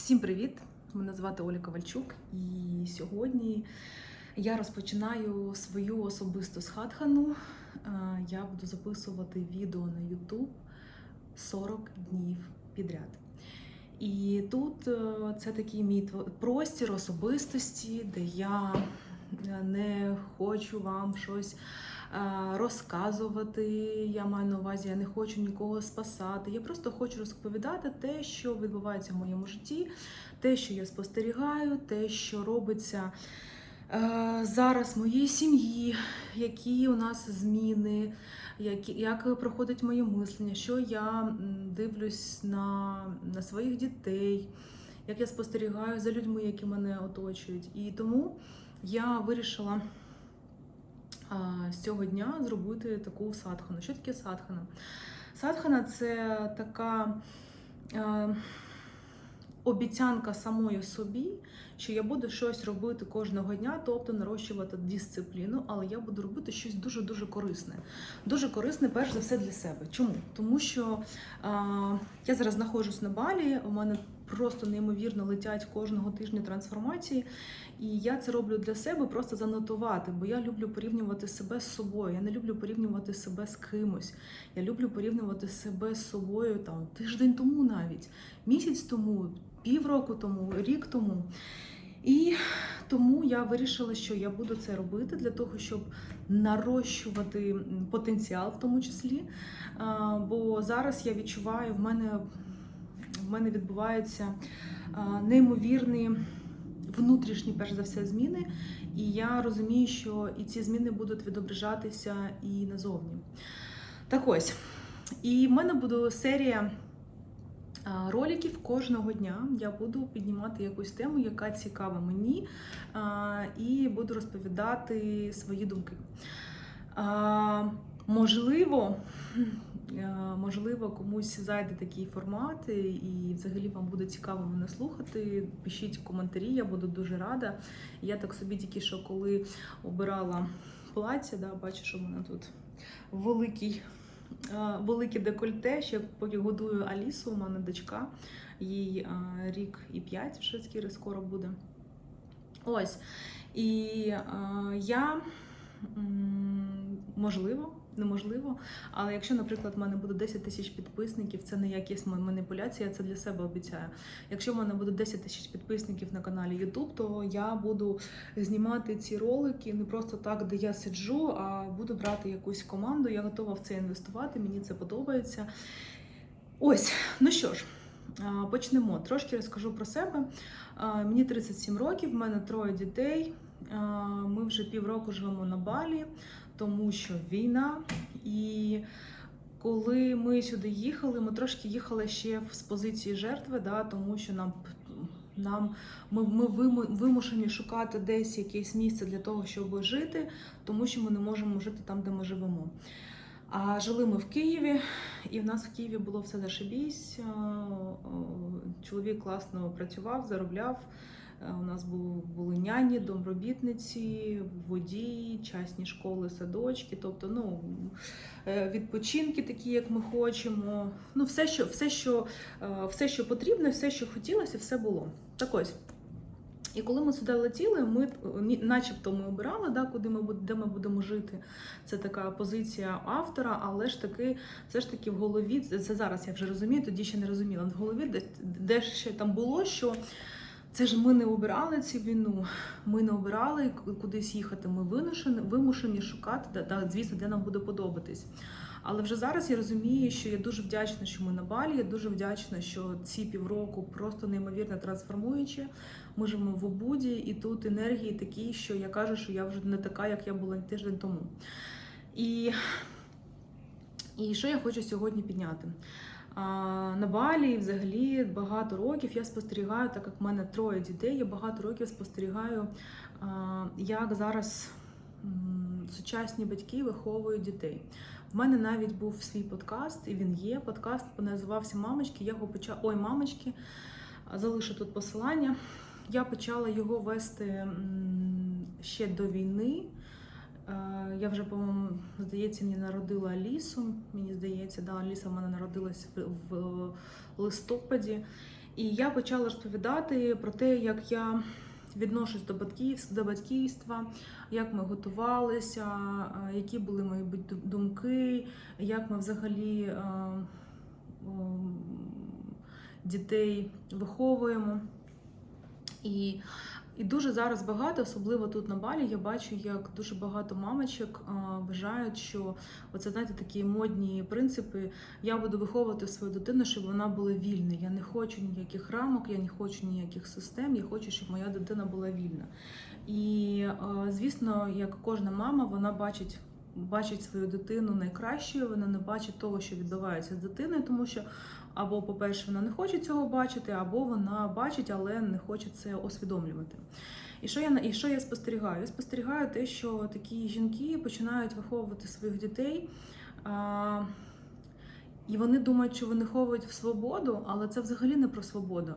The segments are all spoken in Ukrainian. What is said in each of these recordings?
Всім привіт! Мене звати Оля Ковальчук, і сьогодні я розпочинаю свою особисту схатхану. Е, Я буду записувати відео на YouTube 40 днів підряд. І тут е, це такий мій простір особистості, де я не хочу вам щось е, розказувати. Я маю на увазі, я не хочу нікого спасати. Я просто хочу розповідати те, що відбувається в моєму житті, те, що я спостерігаю, те, що робиться е, зараз моїй сім'ї, які у нас зміни, які, як проходить моє мислення, що я дивлюсь на, на своїх дітей, як я спостерігаю за людьми, які мене оточують. І тому я вирішила з цього дня зробити таку садхану. Що таке садхана? Садхана це така обіцянка самої собі, що я буду щось робити кожного дня, тобто нарощувати дисципліну, але я буду робити щось дуже-дуже корисне. Дуже корисне, перш за все, для себе. Чому? Тому що я зараз знаходжусь на балі, у мене просто неймовірно летять кожного тижня трансформації. І я це роблю для себе просто занотувати, бо я люблю порівнювати себе з собою. Я не люблю порівнювати себе з кимось. Я люблю порівнювати себе з собою там тиждень тому навіть, місяць тому, півроку тому, рік тому. І тому я вирішила, що я буду це робити для того, щоб нарощувати потенціал, в тому числі. Бо зараз я відчуваю, в мене, в мене відбуваються неймовірні внутрішні, перш за все, зміни. І я розумію, що і ці зміни будуть відображатися і назовні. Так ось. І в мене буде серія роликів кожного дня. Я буду піднімати якусь тему, яка цікава мені, і буду розповідати свої думки. Можливо, можливо, комусь зайде такий формат, і взагалі вам буде цікаво мене слухати. Пишіть коментарі, я буду дуже рада. Я так собі тільки що коли обирала плаття, да, бачу, що в мене тут великий, е, велике декольте. Ще поки годую Алісу, у мене дочка, їй е, рік і п'ять вже скоро скоро буде. Ось. І е, я можливо, неможливо. Але якщо, наприклад, в мене буде 10 тисяч підписників, це не якась ма- маніпуляція, я це для себе обіцяю. Якщо в мене буде 10 тисяч підписників на каналі YouTube, то я буду знімати ці ролики не просто так, де я сиджу, а буду брати якусь команду. Я готова в це інвестувати, мені це подобається. Ось, ну що ж. Почнемо. Трошки розкажу про себе. Мені 37 років, в мене троє дітей. Ми вже півроку живемо на Балі, тому що війна. І коли ми сюди їхали, ми трошки їхали ще з позиції жертви, да, тому що нам, нам ми, ми вимушені шукати десь якесь місце для того, щоб жити, тому що ми не можемо жити там, де ми живемо. А жили ми в Києві, і в нас в Києві було все зашибісь. Е, е, Чоловік класно працював, заробляв. Е, У нас були, були няні, домробітниці, водії, частні школи, садочки, тобто ну, е, відпочинки такі, як ми хочемо. Ну, все, що, все, що, е, все, що потрібно, все, що хотілося, все було. Так ось. І коли ми сюди летіли, ми начебто ми обирали, да, куди ми де ми будемо жити. Це така позиція автора, але ж таки, все ж таки в голові, це зараз я вже розумію, тоді ще не розуміла. В голові де, де ще там було, що це ж ми не обирали цю війну, ми не обирали кудись їхати. Ми вимушені, вимушені шукати, да, звісно, де нам буде подобатись. Але вже зараз я розумію, що я дуже вдячна, що ми на Балі. Я дуже вдячна, що ці півроку просто неймовірно трансформуючі. Ми живемо в Обуді, і тут енергії такі, що я кажу, що я вже не така, як я була тиждень тому. І, і що я хочу сьогодні підняти? На Балі взагалі багато років я спостерігаю, так як в мене троє дітей, я багато років спостерігаю, як зараз сучасні батьки виховують дітей. В мене навіть був свій подкаст, і він є. Подкаст називався Мамочки. Я його почала. Ой, мамочки, залишу тут посилання. Я почала його вести ще до війни. Е, Я вже, по-моєму, здається, мені народила Алісу. Мені здається, да, Аліса в мене народилась в, листопаді. І я почала розповідати про те, як я відношусь до батьківства, до батьківства, як ми готувалися, е, які були мої думки, як ми взагалі е, дітей виховуємо. І, і дуже зараз багато, особливо тут на Балі, я бачу, як дуже багато мамочок вважають, що оце знаєте такі модні принципи. Я буду виховувати свою дитину, щоб вона була вільна. Я не хочу ніяких рамок, я не хочу ніяких систем. Я хочу, щоб моя дитина була вільна. І звісно, як кожна мама, вона бачить. Бачить свою дитину найкращою, вона не бачить того, що відбувається з дитиною, тому що або, по-перше, вона не хоче цього бачити, або вона бачить, але не хоче це усвідомлювати. І що я і що я спостерігаю? Я спостерігаю те, що такі жінки починають виховувати своїх дітей. А, і вони думають, що вони ховують в свободу, але це взагалі не про свободу.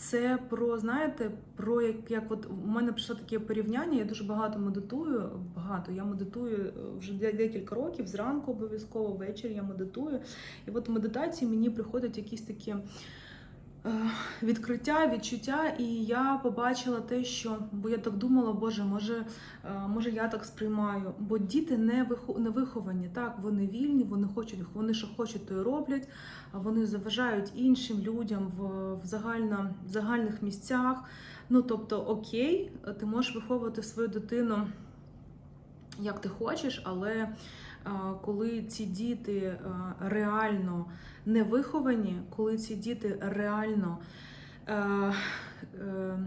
Це про, знаєте, про як, як от у мене прийшло таке порівняння. Я дуже багато медитую. Багато я медитую вже декілька років. Зранку обов'язково ввечері я медитую. І от в медитації мені приходять якісь такі е, відкриття, відчуття, і я побачила те, що бо я так думала, боже, може, е, може я так сприймаю. Бо діти не не виховані. Так, вони вільні, вони хочуть, вони що хочуть, то й роблять. Вони заважають іншим людям в, в, загально, в загальних місцях. Ну тобто, окей, ти можеш виховувати свою дитину як ти хочеш, але е, коли ці діти е, реально не виховані, коли ці діти реально е, е,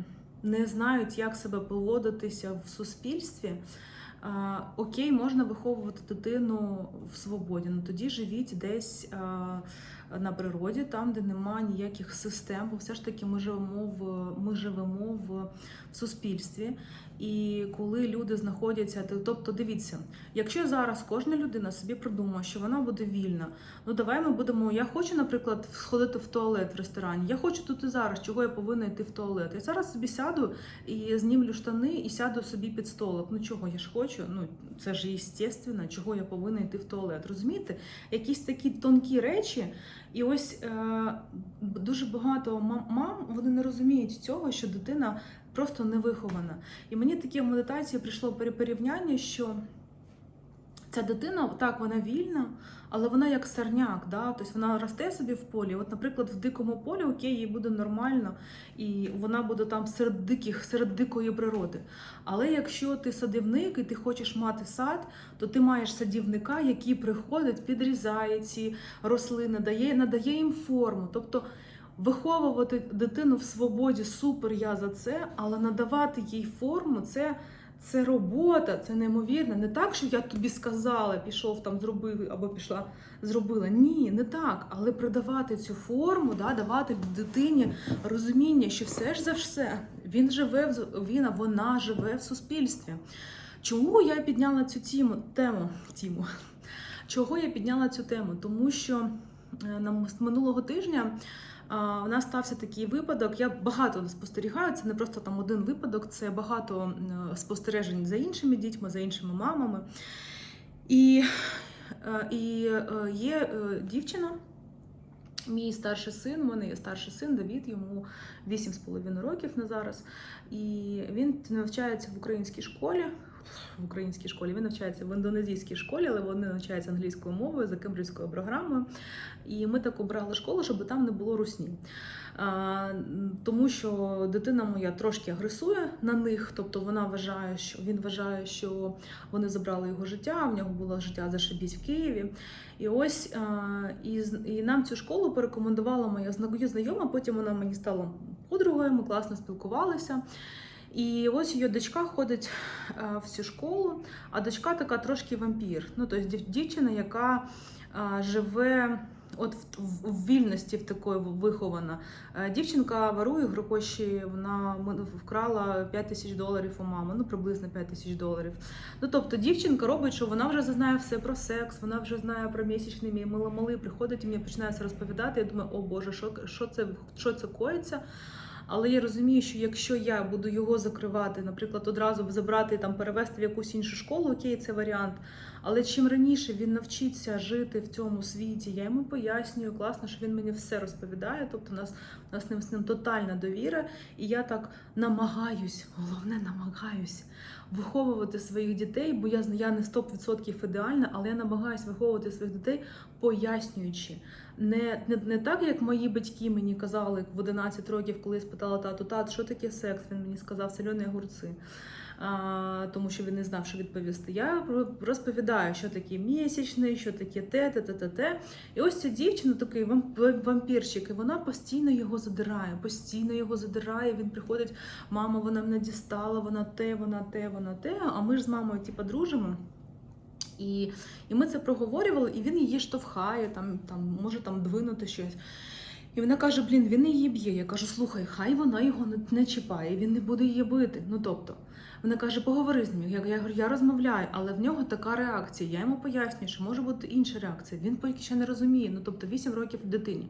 не знають, як себе поводитися в суспільстві. е, Окей, можна виховувати дитину в свободі. Ну тоді живіть десь е, на природі, там, де нема ніяких систем, бо все ж таки ми живемо в ми живемо в суспільстві. І коли люди знаходяться, тобто дивіться, якщо зараз кожна людина собі придумає, що вона буде вільна, ну давай ми будемо. Я хочу, наприклад, сходити в туалет в ресторані. Я хочу тут і зараз, чого я повинна йти в туалет. Я зараз собі сяду і знімлю штани і сяду собі під столик. Ну чого я ж хочу? Ну це ж естественно, чого я повинна йти в туалет. Розумієте? Якісь такі тонкі речі. І ось е, дуже багато мам, вони не розуміють цього, що дитина просто не вихована. І мені таке в медитації прийшло порівняння, що ця дитина, так, вона вільна, але вона як сарняк, да? тобто вона росте собі в полі. От, наприклад, в дикому полі окей, їй буде нормально, і вона буде там серед диких, серед дикої природи. Але якщо ти садівник і ти хочеш мати сад, то ти маєш садівника, який приходить, підрізає ці рослини, дає, надає їм форму. Тобто виховувати дитину в свободі супер, я за це, але надавати їй форму це. Це робота, це неймовірно. Не так, що я тобі сказала, пішов там, зробив або пішла, зробила. Ні, не так. Але придавати цю форму, да, давати дитині розуміння, що все ж за все він живе він, або вона живе в суспільстві. Чому я підняла цю тему? тему, тему? Чого я підняла цю тему? Тому що е, на минулого тижня. У нас стався такий випадок. Я багато спостерігаю. Це не просто там один випадок, це багато спостережень за іншими дітьми, за іншими мамами. І, е, і е, є е, дівчина, мій старший син, у мене є старший син Давід, йому 8,5 років на зараз. І він навчається в українській школі. В українській школі він навчається в індонезійській школі, але вони навчаються англійською мовою за кембриджською програмою. І ми так обрали школу, щоб там не було русні. А, тому що дитина моя трошки агресує на них, тобто вона вважає, що він вважає, що вони забрали його життя. В нього було життя зашибісь в Києві. І ось а, і, і нам цю школу порекомендувала моя знайома. Потім вона мені стала подругою, ми класно спілкувалися. І ось її дочка ходить е, в цю школу, а дочка така трошки вампір. Ну, тобто дів- дівчина, яка е, живе от в, вільності в такої вихована. Е, Дівчинка ворує гроші, вона вкрала 5 тисяч доларів у мами, ну приблизно 5 тисяч доларів. Ну тобто дівчинка робить, що вона вже знає все про секс, вона вже знає про місячний мій мало малий приходить і мені починає розповідати. Я думаю, о Боже, що, що це що це коїться? Але я розумію, що якщо я буду його закривати, наприклад, одразу забрати там перевести в якусь іншу школу, окей, це варіант. Але чим раніше він навчиться жити в цьому світі, я йому пояснюю, класно, що він мені все розповідає. Тобто, у нас у нас з ним, з ним тотальна довіра, і я так намагаюсь, головне, намагаюсь виховувати своїх дітей, бо я, я не 100% ідеальна, але я намагаюся виховувати своїх дітей, пояснюючи. Не, не, не так, як мої батьки мені казали в 11 років, коли я спитала тату, тат, що таке секс? Він мені сказав солені огурці. Тому що він не знав, що відповісти. Я розповідаю, що таке місячний, що таке те, те, те, те, те. І ось ця дівчина, такий вампірчик, і вона постійно його задирає, постійно його задирає. Він приходить, мама, вона мене дістала, вона те, вона те, вона те. А ми ж з мамою типу, дружимо. І, і ми це проговорювали, і він її штовхає, там, там, може там двинути щось. І вона каже: Блін, він її б'є. Я кажу, слухай, хай вона його не, не чіпає, він не буде її бити. Ну тобто, вона каже, поговори з ним. Я, я говорю, я розмовляю, але в нього така реакція. Я йому пояснюю, що може бути інша реакція. Він поки ще не розуміє. Ну тобто 8 років дитині.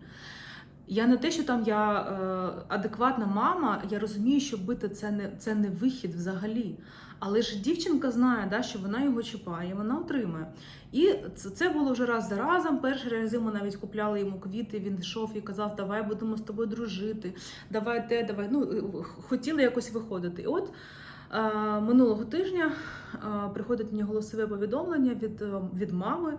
Я не те, що там я е, адекватна мама, я розумію, що бити це не це не вихід взагалі. Але ж дівчинка знає, да, що вона його чіпає, вона отримує. І це, це було вже раз за разом. Перший раз ми навіть купляли йому квіти. Він йшов і казав, давай будемо з тобою дружити, давай те, давай. Ну хотіли якось виходити. І от е, минулого тижня приходить мені голосове повідомлення від, е, від мами.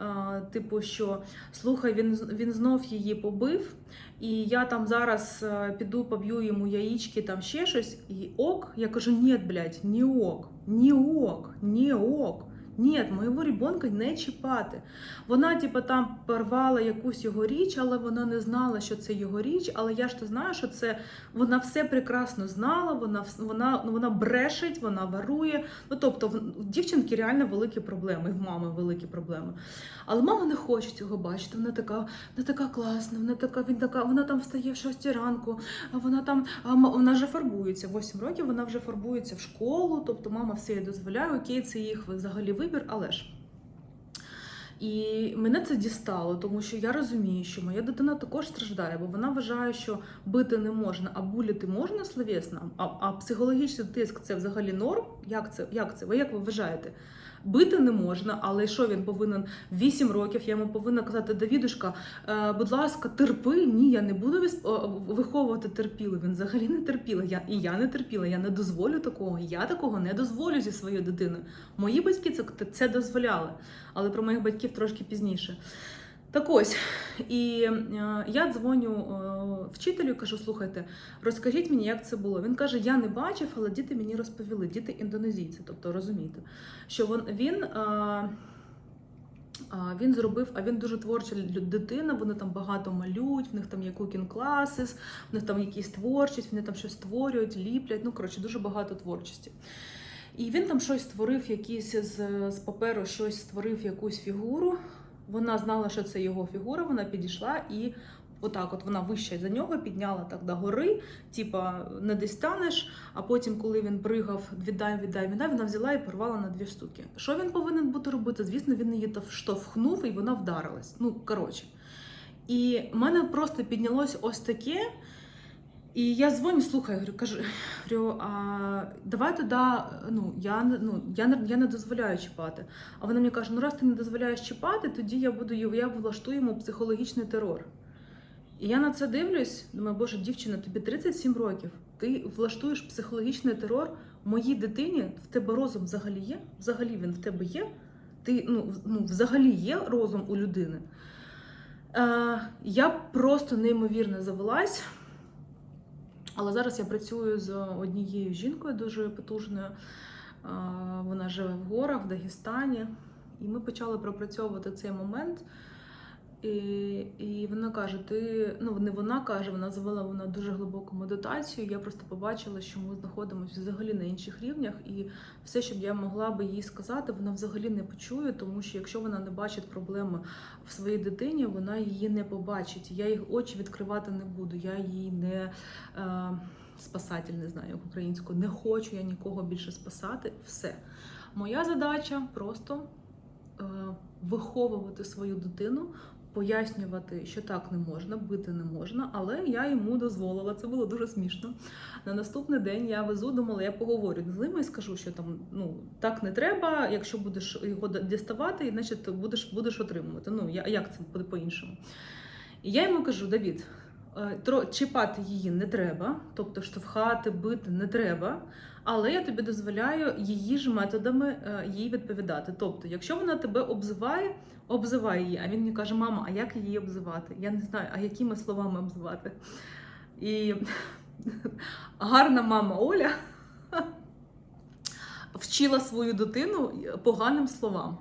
е, Типу, що слухай, він він знов її побив, і я там зараз е, піду поб'ю йому яїчки, там ще щось. І ок. Я кажу: ні, блядь, ні ок, ні ок, ні ок. Ні, моєго ребенка не чіпати. Вона, типу, там порвала якусь його річ, але вона не знала, що це його річ. Але я ж то знаю, що це вона все прекрасно знала, вона вона, ну, вона брешить, вона варує. Ну тобто, в, дівчинки реально великі проблеми, і в мами великі проблеми. Але мама не хоче цього бачити. Вона така, вона така класна, вона така, він така, вона там встає в 6 ранку, вона там вона вже фарбується. 8 років вона вже фарбується в школу, тобто мама все їй дозволяє, окей, це їх взагалі вибір, але ж. І мене це дістало, тому що я розумію, що моя дитина також страждає, бо вона вважає, що бити не можна, а буліти можна словесно, а, а психологічний тиск це взагалі норм. Як це? Як це? Ви як ви вважаєте? Бити не можна, але що він повинен 8 років? Я йому повинна казати, Давідушка, е, будь ласка, терпи. Ні, я не буду виховувати терпіло. Він взагалі не терпіла. Я і я не терпіла. Я не дозволю такого. Я такого не дозволю зі своєю дитиною. Мої батьки це, це дозволяли, але про моїх батьків трошки пізніше. Так ось, і е, я дзвоню е, вчителю кажу: слухайте, розкажіть мені, як це було. Він каже: Я не бачив, але діти мені розповіли, діти індонезійці, тобто розумієте, що він. він е, він зробив, а він дуже творча дитина. Вони там багато малюють, в них там є cooking classes, в них там якісь творчість, вони там щось створюють, ліплять. Ну коротше, дуже багато творчості. І він там щось створив, якісь з, з паперу, щось створив якусь фігуру. Вона знала, що це його фігура, вона підійшла і отак от вона вища за нього, підняла так до гори, типа не дістанеш, а потім, коли він пригав, віддай, віддай, віддай, вона взяла і порвала на дві штуки. Що він повинен бути робити? Звісно, він її штовхнув і вона вдарилась. Ну, коротше. І в мене просто піднялось ось таке. І я дзвоню, слухай, говорю, кажу, говорю, а давай туди, ну я ну я я не дозволяю чіпати. А вона мені каже: ну раз ти не дозволяєш чіпати, тоді я буду я влаштую йому психологічний терор. І я на це дивлюсь, думаю, боже, дівчина, тобі 37 років. Ти влаштуєш психологічний терор моїй дитині, в тебе розум взагалі є? Взагалі він в тебе є? Ти ну, ну взагалі є розум у людини. Е, Я просто неймовірно завелась. Але зараз я працюю з однією жінкою дуже потужною. Вона живе в горах в Дагестані, і ми почали пропрацьовувати цей момент. І і вона каже: ти ну не вона каже, вона завела вона дуже глибоку медитацію. Я просто побачила, що ми знаходимося взагалі на інших рівнях, і все, що я могла би їй сказати, вона взагалі не почує, тому що якщо вона не бачить проблеми в своїй дитині, вона її не побачить. Я їх очі відкривати не буду. Я її не е, спасатель, не знаю як українською. Не хочу я нікого більше спасати. Все. Моя задача просто е, виховувати свою дитину пояснювати, що так не можна, бити не можна, але я йому дозволила. Це було дуже смішно. На наступний день я везу, думала, я поговорю з ними і скажу, що там ну так не треба. Якщо будеш його діставати, значить будеш будеш отримувати. Ну я як це буде по-іншому? І я йому кажу: Давід, чіпати її не треба, тобто штовхати, бити не треба. Але я тобі дозволяю її ж методами е, їй відповідати. Тобто, якщо вона тебе обзиває, обзивай її. А він мені каже: мама, а як її обзивати? Я не знаю, а якими словами обзивати? І гарна мама Оля вчила свою дитину поганим словам.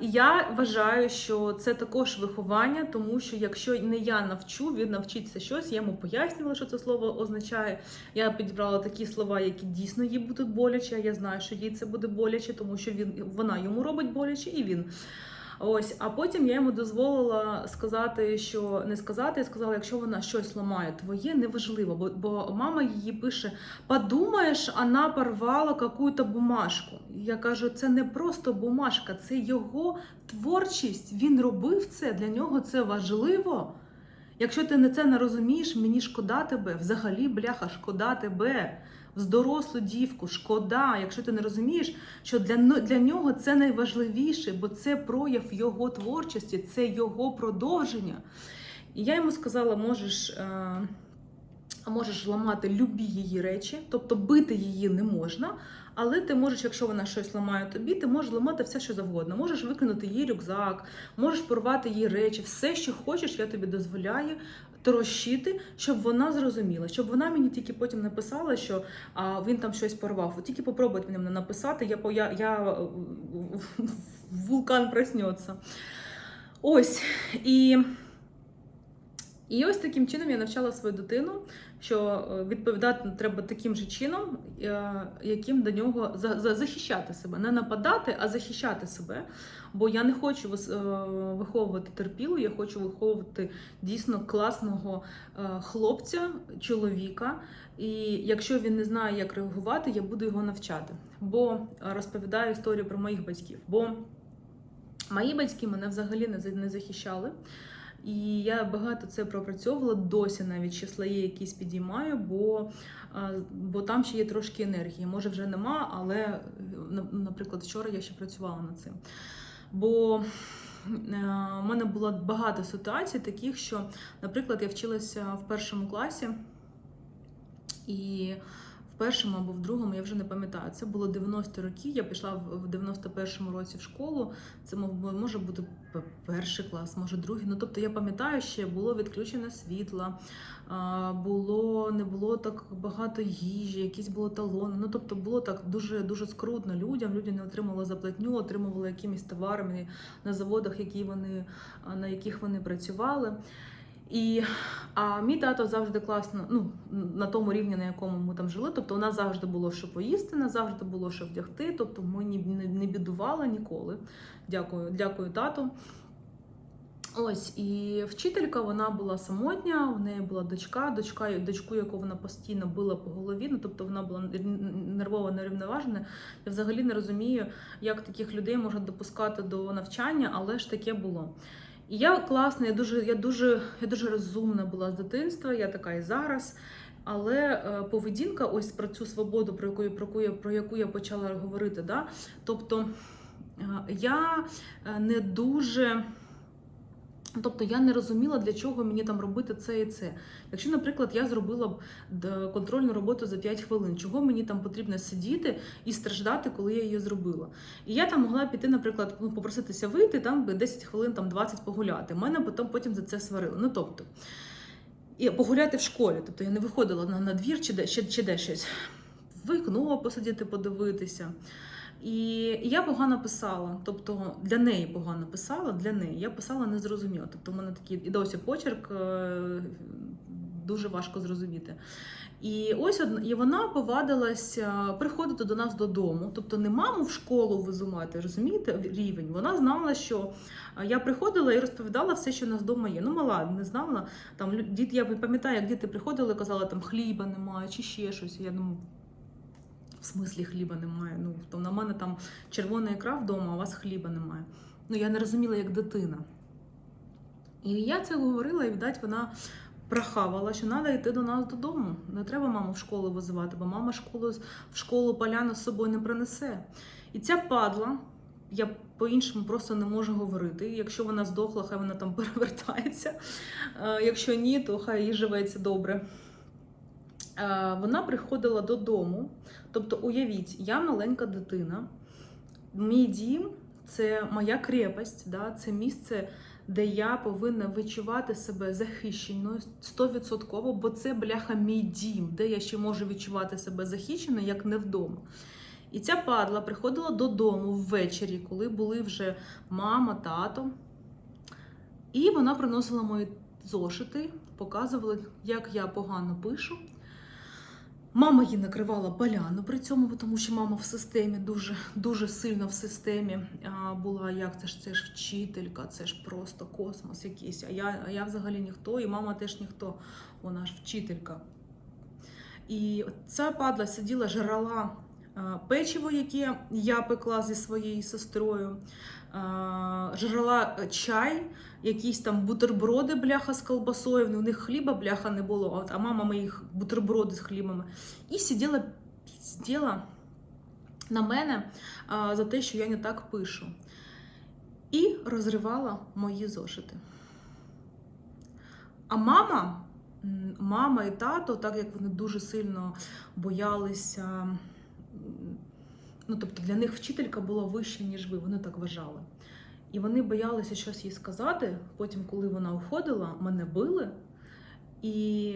І я вважаю, що це також виховання, тому що якщо не я навчу, він навчиться щось. Я йому пояснювала, що це слово означає. Я підібрала такі слова, які дійсно їй будуть боляче. Я знаю, що їй це буде боляче, тому що він вона йому робить боляче, і він. Ось, а потім я йому дозволила сказати, що не сказати, я сказала, якщо вона щось ламає твоє, неважливо, бо, бо мама її пише: подумаєш, вона порвала какую-то бумажку. Я кажу, це не просто бумажка, це його творчість. Він робив це, для нього це важливо. Якщо ти не це не розумієш, мені шкода тебе. Взагалі, бляха, шкода тебе. З дорослу дівку, шкода, якщо ти не розумієш, що для, для нього це найважливіше, бо це прояв його творчості, це його продовження. І я йому сказала: можеш, е, можеш ламати любі її речі, тобто бити її не можна. Але ти можеш, якщо вона щось ламає тобі, ти можеш ламати все, що завгодно. Можеш викинути її рюкзак, можеш порвати її речі, все, що хочеш, я тобі дозволяю трощити, щоб вона зрозуміла, щоб вона мені тільки потім написала, що а, він там щось порвав. Тільки попробуйте мені написати, я, я, я вулкан проснеться. Ось. І, і ось таким чином я навчала свою дитину, що е, відповідати треба таким же чином, е, яким до нього за, за, захищати себе. Не нападати, а захищати себе. Бо я не хочу е, виховувати терпілу, я хочу виховувати дійсно класного хлопця, чоловіка. І якщо він не знає, як реагувати, я буду його навчати. Бо розповідаю історію про моїх батьків. Бо мої батьки мене взагалі не захищали. І я багато це пропрацьовувала, досі навіть ще слої якісь підіймаю, бо, е, бо там ще є трошки енергії. Може, вже нема, але, е, наприклад, вчора я ще працювала над цим. Бо е, в мене було багато ситуацій таких, що, наприклад, я вчилася в першому класі, і першому або в другому, я вже не пам'ятаю, це було 90 роки. Я пішла в в 91-му році в школу. Це може бути перший клас, може другий. Ну тобто я пам'ятаю, ще було відключено світло, було не було так багато їжі, якісь було талони. Ну тобто було так дуже дуже скрутно людям. Люди не отримали заплатню, отримували якимись товарами на заводах, які вони на яких вони працювали. І а мій тато завжди класно, ну на тому рівні, на якому ми там жили. Тобто, у нас завжди було що поїсти, нас завжди було що вдягти. Тобто, ми ні, не, не бідували ніколи. Дякую, дякую, тату. Ось і вчителька вона була самотня, в неї була дочка, дочка, дочку, яку вона постійно била по голові. Ну тобто вона була нервово нерівноважена. Я взагалі не розумію, як таких людей можна допускати до навчання, але ж таке було. І я класна, я дуже, я дуже, я дуже розумна була з дитинства, я така і зараз. Але е, поведінка, ось про цю свободу, про яку, про про яку я почала говорити, да? тобто е, я е, не дуже. Тобто я не розуміла, для чого мені там робити це і це. Якщо, наприклад, я зробила б контрольну роботу за 5 хвилин, чого мені там потрібно сидіти і страждати, коли я її зробила? І я там могла піти, наприклад, ну, попроситися вийти, там би 10 хвилин, там 20 погуляти. Мене потім, потім за це сварили. Ну тобто, і погуляти в школі. Тобто я не виходила на, на двір чи де, чи, чи де щось. Вікно посидіти, подивитися. І я погано писала, тобто для неї погано писала, для неї я писала незрозуміло. Тобто, в мене такий і досі почерк е, дуже важко зрозуміти. І ось і вона повадилася приходити до нас додому. Тобто не маму в школу визумати, розумієте, рівень. Вона знала, що е, я приходила і розповідала все, що у нас вдома є. Ну, мала, не знала. Там діти, я пам'ятаю, як діти приходили, казали, там хліба немає, чи ще щось. Я думаю, в смислі хліба немає. Ну, то на мене там червона ікра вдома, а у вас хліба немає. Ну, я не розуміла як дитина. І я це говорила, і віддать, вона прохавала, що треба йти до нас додому. Не треба маму в школу визивати, бо мама школу, в школу поляну з собою не принесе. І ця падла, я по-іншому просто не можу говорити. Якщо вона здохла, хай вона там перевертається. Е, Якщо ні, то хай їй живеться добре. Е, Вона приходила додому. Тобто, уявіть, я маленька дитина, мій дім це моя крепость, да? це місце, де я повинна відчувати себе захищеною 100%, бо це бляха мій дім, де я ще можу відчувати себе захищеною, як не вдома. І ця падла приходила додому ввечері, коли були вже мама, тато. І вона приносила мої зошити, показувала, як я погано пишу. Мама її накривала баляну при цьому, тому що мама в системі дуже дуже сильно в системі була. Як це ж це ж вчителька, це ж просто космос якийсь. А я, а я взагалі ніхто, і мама теж ніхто, вона ж вчителька. І ця падла сиділа, жрала печиво, яке я пекла зі своєю сестрою, жрала чай, якісь там бутерброди, бляха з колбасою. Ну, У них хліба, бляха, не було, а мама моїх бутерброди з хлібами. І сиділа, пізділа на мене за те, що я не так пишу. І розривала мої зошити. А мама, мама і тато, так як вони дуже сильно боялися. Ну, тобто для них вчителька була вища, ніж ви, вони так вважали. І вони боялися щось їй сказати. Потім, коли вона уходила, мене били. І,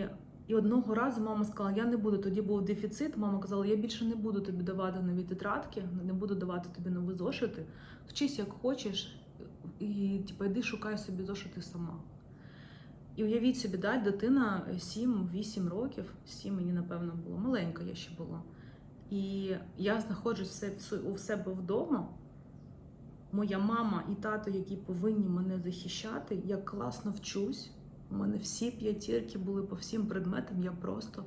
і одного разу мама сказала: Я не буду. Тоді був дефіцит. Мама казала, я більше не буду тобі давати нові тетрадки, не буду давати тобі нові зошити. Вчись як хочеш, і типу, йди шукай собі зошити сама. І уявіть собі, да, дитина 7-8 років, 7 мені, напевно, було, маленька я ще була. І я с- у себе вдома. Моя мама і тато, які повинні мене захищати, я класно вчусь. У мене всі п'ятірки були по всім предметам. Я просто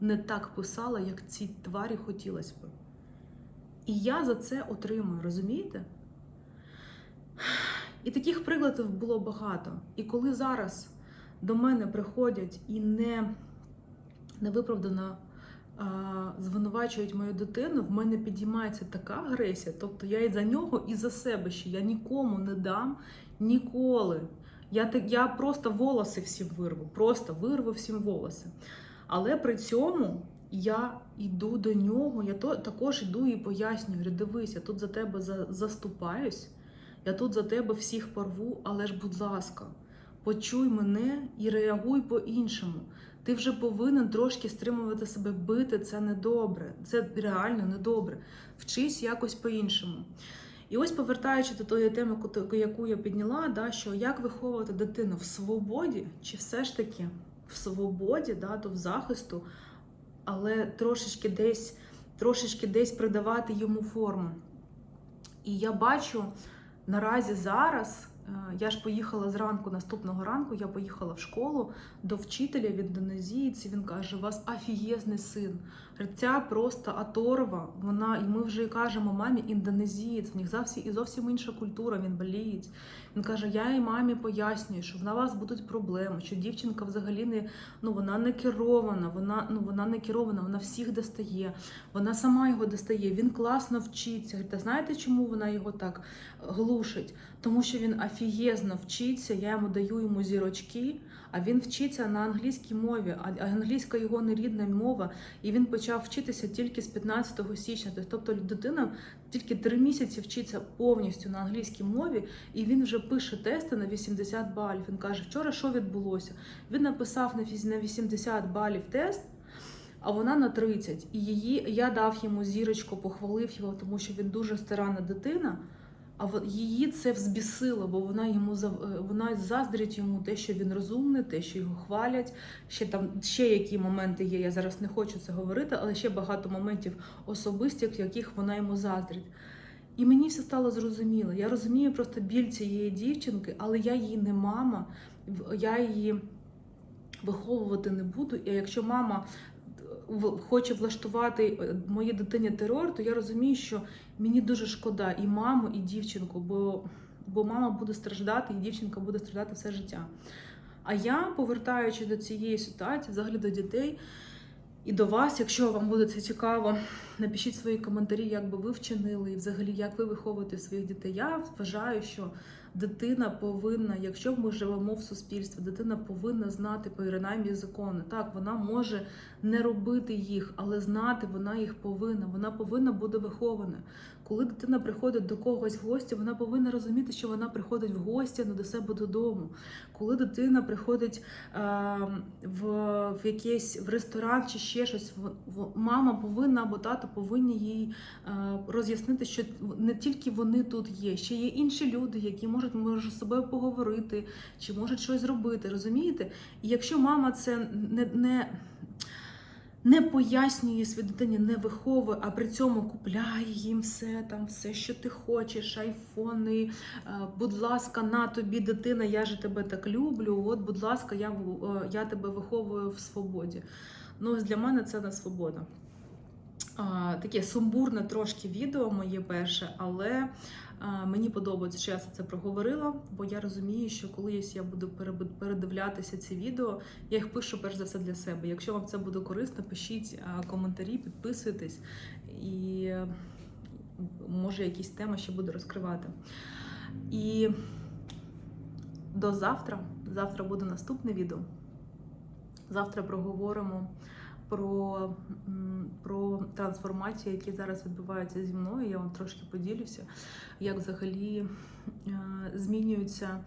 не так писала, як цій тварі хотілося би. І я за це отримую, розумієте? І таких прикладів було багато. І коли зараз до мене приходять і не, невиправдано звинувачують мою дитину, в мене підіймається така агресія. Тобто я і за нього, і за себе ще я нікому не дам ніколи. Я, я просто волоси всім вирву, просто вирву всім волоси. Але при цьому я йду до нього, я то, також йду і пояснюю, дивись, я тут за тебе за, заступаюсь, я тут за тебе всіх порву, але ж, будь ласка, почуй мене і реагуй по-іншому. Ти вже повинен трошки стримувати себе, бити це недобре, це реально недобре. Вчись якось по-іншому. І ось повертаючи до тої теми, яку я підняла, да, що як виховувати дитину в свободі, чи все ж таки в свободі, да, то в захисту, але трошечки десь, трошечки десь придавати йому форму. І я бачу наразі зараз. Е, Я ж поїхала зранку, наступного ранку, я поїхала в школу до вчителя в індонезійці. Він каже: у вас офігезний син. Ця просто оторва. Вона, і ми вже кажемо мамі індонезієць, в них зовсім і зовсім інша культура, він болієць. Він каже: Я і мамі пояснюю, що на вас будуть проблеми, що дівчинка взагалі не ну вона не керована, вона ну вона не керована, вона всіх достає, вона сама його достає. Він класно вчиться. Та знаєте, чому вона його так глушить? Тому що він офігезно вчиться. Я йому даю йому зірочки, а він вчиться на англійській мові, а англійська його не рідна мова, і він почав вчитися тільки з 15 січня. Тобто дитина тільки три місяці вчиться повністю на англійській мові, і він вже пише тести на 80 балів. Він каже, вчора що відбулося? Він написав на 80 балів тест. А вона на 30. І її я дав йому зірочку, похвалив його, тому що він дуже старанна дитина. А її це взбісило, бо вона йому е, вона заздрить йому те, що він розумний, те, що його хвалять. Ще там ще які моменти є. Я зараз не хочу це говорити, але ще багато моментів особистих, яких вона йому заздрить. І мені все стало зрозуміло. Я розумію просто біль цієї дівчинки, але я її не мама, я її виховувати не буду. І якщо мама хоче влаштувати е, моїй дитині терор, то я розумію, що мені дуже шкода і маму, і дівчинку, бо бо мама буде страждати, і дівчинка буде страждати все життя. А я, повертаючи до цієї ситуації, взагалі до дітей і до вас, якщо вам буде це цікаво, напишіть свої коментарі, як би ви вчинили, і взагалі як ви виховуєте своїх дітей. Я вважаю, що дитина повинна, якщо ми живемо в суспільстві, дитина повинна знати принаймні закони. Так, вона може не робити їх, але знати вона їх повинна. Вона повинна бути вихована. Коли дитина приходить до когось в гості, вона повинна розуміти, що вона приходить в гості, не до себе додому. Коли дитина приходить е, в, в якийсь в ресторан чи ще щось, в, в, мама повинна або тато повинні їй е, роз'яснити, що не тільки вони тут є, ще є інші люди, які можуть може з собою поговорити, чи можуть щось зробити. Розумієте? І якщо мама це не, не не пояснює своїй дитині, не виховує, а при цьому купляє їм все, там все, що ти хочеш, айфони. е, Будь ласка, на тобі, дитина, я же тебе так люблю. От, будь ласка, я, е, я тебе виховую в свободі. Ну, ось для мене це не свобода. Таке сумбурне трошки відео моє перше, але мені подобається, що я це проговорила, бо я розумію, що колись я буду передивлятися ці відео, я їх пишу перш за все для себе. Якщо вам це буде корисно, пишіть коментарі, підписуйтесь і може якісь теми ще буду розкривати. І до завтра. Завтра буде наступне відео. Завтра проговоримо про, про трансформації, які зараз відбуваються зі мною. Я вам трошки поділюся, як взагалі е, змінюється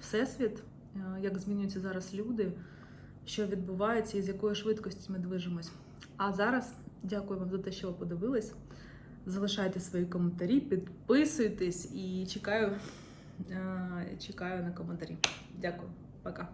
всесвіт, е, як змінюються зараз люди, що відбувається і з якою швидкістю ми движемось. А зараз дякую вам за те, що ви подивились. Залишайте свої коментарі, підписуйтесь і чекаю, е, чекаю на коментарі. Дякую, пока.